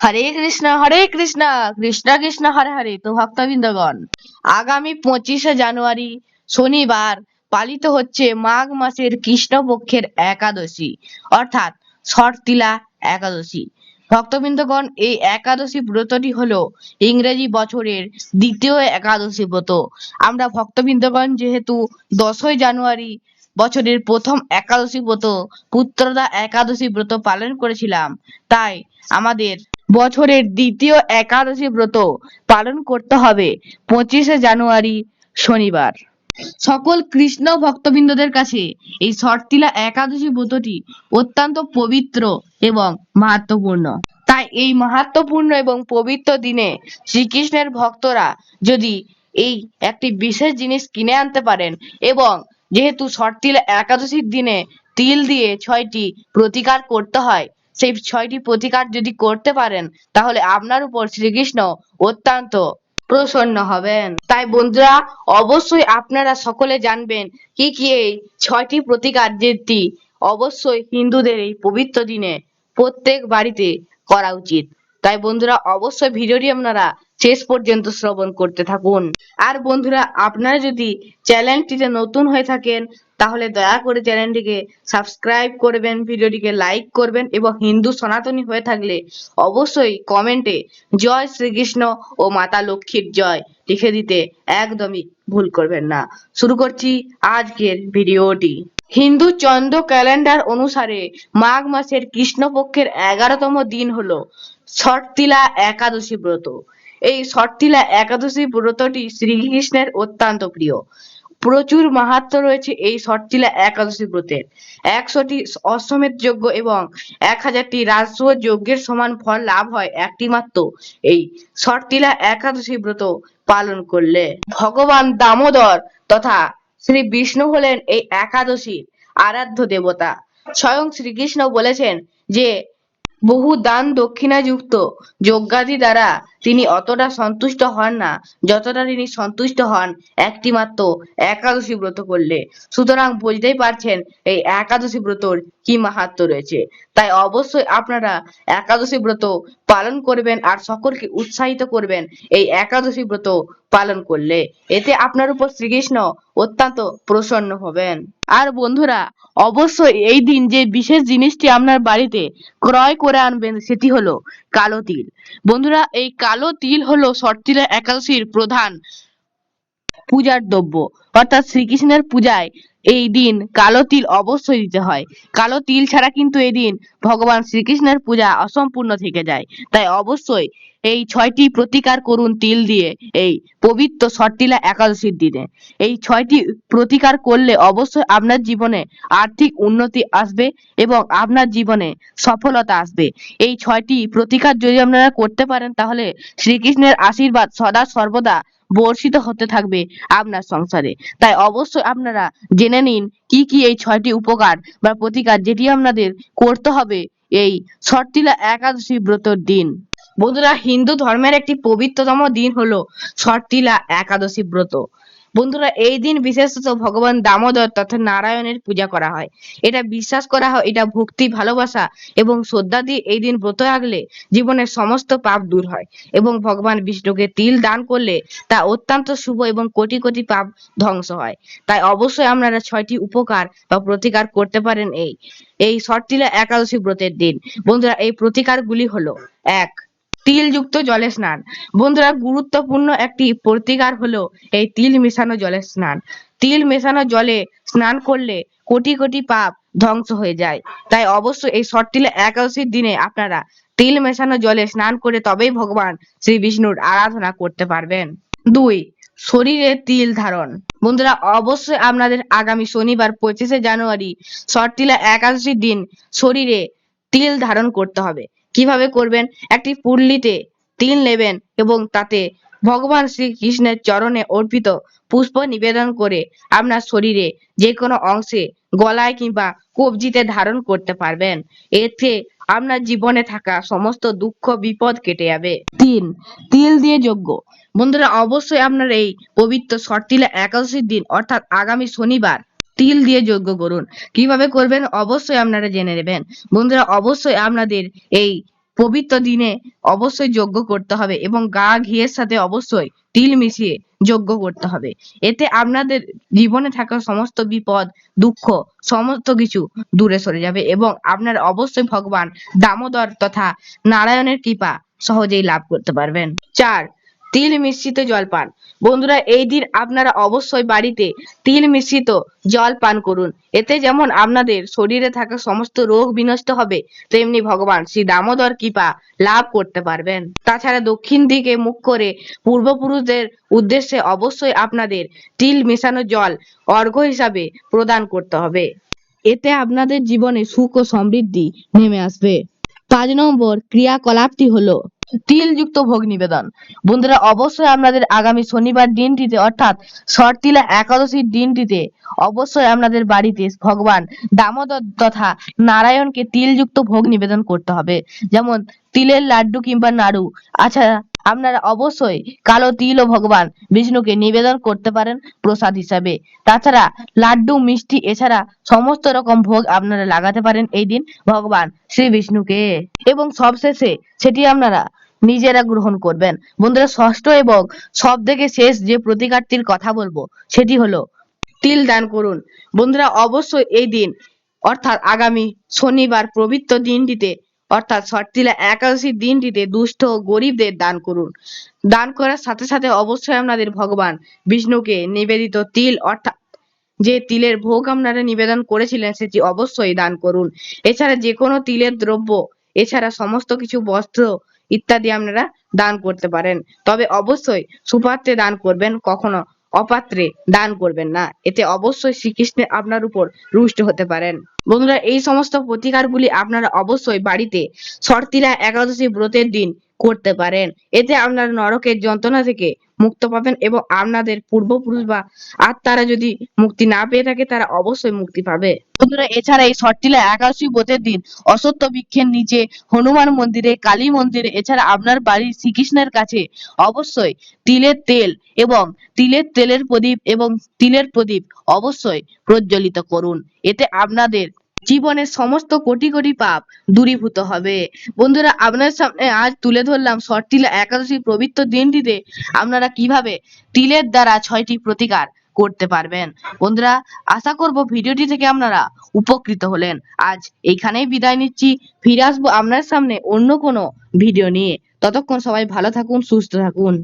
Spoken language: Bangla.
হরে কৃষ্ণ হরে কৃষ্ণ কৃষ্ণ কৃষ্ণ, হরে হরে, তো ভক্তবৃন্দগণ, আগামী পঁচিশে জানুয়ারি শনিবার পালিত হচ্ছে মাঘ মাসের কৃষ্ণপক্ষের একাদশী, অর্থাৎ শর্তিলা একাদশী। ভক্তবৃন্দগণ, এই একাদশী ব্রতটি হলো ইংরেজি বছরের দ্বিতীয় একাদশী ব্রত। আমরা ভক্তবৃন্দগণ, যেহেতু দশই জানুয়ারি বছরের প্রথম একাদশী ব্রত, পুত্রদা একাদশী ব্রত পালন করেছিলাম, তাই আমাদের বছরের দ্বিতীয় একাদশী ব্রত পালন করতে হবে, পঁচিশে জানুয়ারি শনিবার। সকল কৃষ্ণ ভক্তবৃন্দদের কাছে এই শর্তিলা একাদশী ব্রতটি অত্যন্ত পবিত্র এবং মাহাত্মপূর্ণ। তাই এই মাহাত্মপূর্ণ এবং পবিত্র দিনে শ্রীকৃষ্ণের ভক্তরা যদি এই একটি বিশেষ জিনিস কিনে আনতে পারেন এবং যেহেতু শর্তিলা একাদশীর দিনে তিল দিয়ে ছয়টি প্রতিকার করতে হয় সেই ছয়টি প্রতিকার যদি করতে পারেন, তাহলে আপনার উপর শ্রীকৃষ্ণ অত্যন্ত প্রসন্ন হবেন। তাই বন্ধুরা, অবশ্যই আপনারা সকলে জানবেন কি কি এই ছয়টি প্রতিকার যেটি অবশ্যই হিন্দুদের এই পবিত্র দিনে প্রত্যেক বাড়িতে করা উচিত। তাই বন্ধুরা অবশ্যই ভিডিওটি আপনারা শেষ পর্যন্ত শ্রবণ করতে থাকুন। আর বন্ধুরা, আপনারা যদি চ্যানেলটিতে নতুন হয়ে থাকেন, তাহলে দয়া করে চ্যানেলটিকে সাবস্ক্রাইব করবেন, ভিডিওটিকে লাইক করবেন এবং হিন্দু সনাতনী হয়ে থাকলে অবশ্যই কমেন্টে জয় শ্রীকৃষ্ণ ও মাতা লক্ষ্মীর জয় লিখে দিতে একদমই ভুল করবেন না। শুরু করছি আজকের ভিডিওটি। হিন্দু চন্দ্র ক্যালেন্ডার অনুসারে মাঘ মাসের কৃষ্ণপক্ষের এগারোতম দিন হলো ছটতিলা একাদশী ব্রত। এই ছটতিলা একাদশী ব্রতটি শ্রীকৃষ্ণের অত্যন্ত প্রিয়। প্রচুর মাহাত্ম্য রয়েছে এই ছটতিলা একাদশী ব্রতের। একশোটি অশ্বমেধ যজ্ঞ এবং এক হাজারটি রাজস্ব যজ্ঞের সমান ফল লাভ হয় একটি মাত্র এই ছটতিলা একাদশী ব্রত পালন করলে। ভগবান দামোদর তথা শ্রী বিষ্ণু হলেন এই একাদশী আরাধ্য দেবতা। স্বয়ং শ্রীকৃষ্ণ বলেছেন যে, বহু দান দক্ষিণা যুক্ত যজ্ঞাদি দ্বারা তিনি অতটা সন্তুষ্ট হন না, যতটা তিনি সন্তুষ্ট হন, একটিমাত্র একাদশী ব্রত করলে। সুতরাং বুঝতেই পারছেন, এই একাদশী ব্রতর কি মাহাত্ম্য রয়েছে। তাই অবশ্যই আপনারা একাদশী ব্রত পালন করবেন আর সকলকে উৎসাহিত করবেন এই একাদশী ব্রত পালন করলে। এতে আপনার উপর শ্রীকৃষ্ণ অত্যন্ত প্রসন্ন হবেন। আর বন্ধুরা, অবশ্যই এই দিন যে বিশেষ জিনিসটি আপনার বাড়িতে ক্রয় করে আনবেন, সেটি হলো কালো তিল। বন্ধুরা, এই কালো তিল হলো সটতিলা একাদশীর প্রধান পূজার দ্রব্য। অর্থাৎ শ্রীকৃষ্ণের পূজায় এই দিন কালো তিল অবশ্যই দিতে হয়। কালো তিল ছাড়া কিন্তু এই দিন ভগবান শ্রীকৃষ্ণের পূজা অসম্পূর্ণ থেকে যায়। তাই অবশ্যই এই ছয়টি প্রতিকার করুন তিল দিয়ে এই পবিত্র সটতিলা একাদশীর দিনে। এই ছয়টি প্রতিকার করলে অবশ্যই আপনার জীবনে আর্থিক উন্নতি আসবে এবং আপনার জীবনে সফলতা আসবে। এই ছয়টি প্রতিকার যদি আপনারা করতে পারেন তাহলে শ্রীকৃষ্ণের আশীর্বাদ সদা সর্বদা বর্ষিত হতে থাকবে আপনার সংসারে। তাই অবশ্যই আপনারা জেনে নিন, কি কি এই ছয়টি উপকার বা প্রতিকার যেটি আপনাদের করতে হবে এই ছটটিলা একাদশী ব্রতর দিন। বন্ধুরা, হিন্দু ধর্মের একটি পবিত্রতম দিন হলো ছটটিলা একাদশী ব্রত। বন্ধুরা, এই দিন বিশেষত ভগবান দামোদর তথা নারায়ণের পূজা করা হয়। এটা বিশ্বাস করা হয়, এটা ভক্তি, ভালোবাসা এবং শ্রদ্ধা দিয়ে এই দিন ব্রত রাখলে জীবনের সমস্ত পাপ দূর হয় এবং ভগবান বিষ্ণুকে তিল দান করলে তা অত্যন্ত শুভ এবং কোটি কোটি পাপ ধ্বংস হয়। তাই অবশ্যই আপনারা ছয়টি উপকার বা প্রতিকার করতে পারেন এই এই শর্তিলা একাদশী ব্রতের দিন। বন্ধুরা, এই প্রতিকারগুলি হলো, এক তিলযুক্ত জলে স্নান। বন্ধুরা, গুরুত্বপূর্ণ একটি প্রতিকার হলো এই তিল মেশানো জলে স্নান। তিল মেশানো জলে স্নান করলে কোটি কোটি পাপ ধ্বংস হয়ে যায়। তাই অবশ্যই এই শর্তিলা একাদশীর দিনে আপনারা তিল মেশানো জলে স্নান করে তবেই ভগবান শ্রী বিষ্ণুর আরাধনা করতে পারবেন। দুই, শরীরে তিল ধারণ। বন্ধুরা, অবশ্যই আপনাদের আগামী শনিবার পঁচিশে জানুয়ারি শর্তিলা একাদশীর দিন শরীরে তিল ধারণ করতে হবে। কীভাবে করবেন? একটি পুল্লিতে তিল নেবেন এবং তাতে ভগবান শ্রীকৃষ্ণের চরণে অর্পিত পুষ্প নিবেদন করে আপনার শরীরে যে কোনো অংশে গলায় কিংবা কবজিতে ধারণ করতে পারবেন। এতে আপনার জীবনে থাকা সমস্ত দুঃখ, বিপদ কেটে যাবে। তিন, তিল দিয়ে যজ্ঞ। বন্ধুরা, অবশ্যই আপনার এই পবিত্র শর্তিলা একাদশীর দিন, অর্থাৎ আগামী শনিবার তিল দিয়ে যজ্ঞ করুন। কীভাবে করবেন? অবশ্যই আপনারা জেনে নেবেন। বন্ধুরা, অবশ্যই আপনাদের এই পবিত্র দিনে অবশ্যই যজ্ঞ করতে হবে এবং গা ঘিয়ের সাথে অবশ্যই তিল মিশিয়ে যজ্ঞ করতে হবে। এতে আপনাদের জীবনে থাকা সমস্ত বিপদ, দুঃখ, সমস্ত কিছু দূরে সরে যাবে এবং আপনার অবশ্যই ভগবান দামোদর তথা নারায়ণের কৃপা সহজেই লাভ করতে পারবেন। চার তিল মিশ্রিত জল পান। বন্ধুরা, এই দিন আপনারা অবশ্যই বাড়িতে তিল মিশ্রিত জল পান করুন। এতে যেমন আপনাদের শরীরে থাকা সমস্ত রোগ বিনষ্ট হবে, তেমনি ভগবান শ্রী দামোদর কৃপা লাভ করতে পারবেন। তাছাড়া দক্ষিণ দিকে মুখ করে পূর্বপুরুষদের উদ্দেশ্যে অবশ্যই আপনাদের তিল মেশানো জল অর্ঘ্য হিসাবে প্রদান করতে হবে। এতে আপনাদের জীবনে সুখ ও সমৃদ্ধি নেমে আসবে। পাঁচ নম্বর ক্রিয়াকলাপটি হলো তিলযুক্ত ভোগ নিবেদন। বন্ধুরা, অবশ্যই আপনাদের আগামী শনিবার দিনটিতে, অর্থাৎ শর্তিলা একাদশীর দিনটিতে, অবশ্যই আপনাদের বাড়িতে ভগবান দামোদর তথা নারায়ণকে তিলযুক্ত ভোগ নিবেদন করতে হবে। যেমন তিলের লাড্ডু কিংবা নাড়ু। আচ্ছা আপনারা অবশ্যই কালো তিল ও ভগবান বিষ্ণুকে নিবেদন করতে পারেন প্রসাদ হিসাবে। তাছাড়া লাড্ডু, মিষ্টি এছাড়া সমস্ত রকম ভোগ আপনারা লাগাতে পারেন এই দিন ভগবান শ্রী বিষ্ণুকে। এবং সবশেষে সেটি আপনারা নিজেরা গ্রহণ করবেন। বন্ধুরা, ষষ্ঠ এবং সব থেকে শেষ যে প্রতিকারটির কথা বলব, সেটি হলো তিল দান করুন। বন্ধুরা, অবশ্যই এই দিন, অর্থাৎ আগামী শনিবার পবিত্র দিনটিতে অর্থাৎ শর্তিলা একাদশীর দিনটিতে দুস্থ ও গরিবদের দান করুন। দান করার সাথে সাথে অবশ্যই আপনাদের ভগবান বিষ্ণুকে নিবেদিত তিল, অর্থাৎ যে তিলের ভোগ আপনারা নিবেদন করেছিলেন সেটি অবশ্যই দান করুন। এছাড়া যে কোনো তিলের দ্রব্য, এছাড়া সমস্ত কিছু বস্ত্র ইত্যাদি আপনারা দান করতে পারেন। তবে অবশ্যই সুপাত্রে দান করবেন, কখনো অপাত্রে দান করবেন না। এতে অবশ্যই শ্রীকৃষ্ণ আপনার উপর রুষ্ট হতে পারেন। বন্ধুরা, এই সমস্ত প্রতিকারগুলি আপনারা অবশ্যই বাড়িতে শর্তিলা একাদশী ব্রতের দিন করতে পারেন। এতে আপনার নরকের যন্ত্রণা থেকে মুক্ত পাবেন এবং আপনাদের পূর্বপুরুষ বা আত্মারা যদি মুক্তি না পেয়ে থাকে, তারা অবশ্যই মুক্তি পাবে। বন্ধুরা, এছাড়া এই শর্তিলা একাদশী ব্রতের দিন অসত্য বৃক্ষের নিচে হনুমান মন্দিরে, কালী মন্দিরে, এছাড়া আপনার বাড়ির শ্রীকৃষ্ণের কাছে অবশ্যই তিলের তেল এবং তিলের তেলের প্রদীপ এবং তিলের প্রদীপ অবশ্যই প্রজ্বলিত করুন। এতে আপনাদের জীবনের সমস্ত কোটি কোটি পাপ দূরীভূত হবে। বন্ধুরা আপনার সামনে আজ তুলে ধরলাম শর্তিলা একাদশী পবিত্র দিনটিতে আপনারা কীভাবে তিলের দ্বারা ছয়টি প্রতিকার করতে পারবেন। বন্ধুরা, আশা করব ভিডিওটি থেকে আপনারা উপকৃত হলেন। আজ এইখানেই বিদায় নিচ্ছি। ফিরে আসব আপনার সামনে অন্য কোনো ভিডিও নিয়ে। ততক্ষণ সবাই ভালো থাকুন, সুস্থ থাকুন।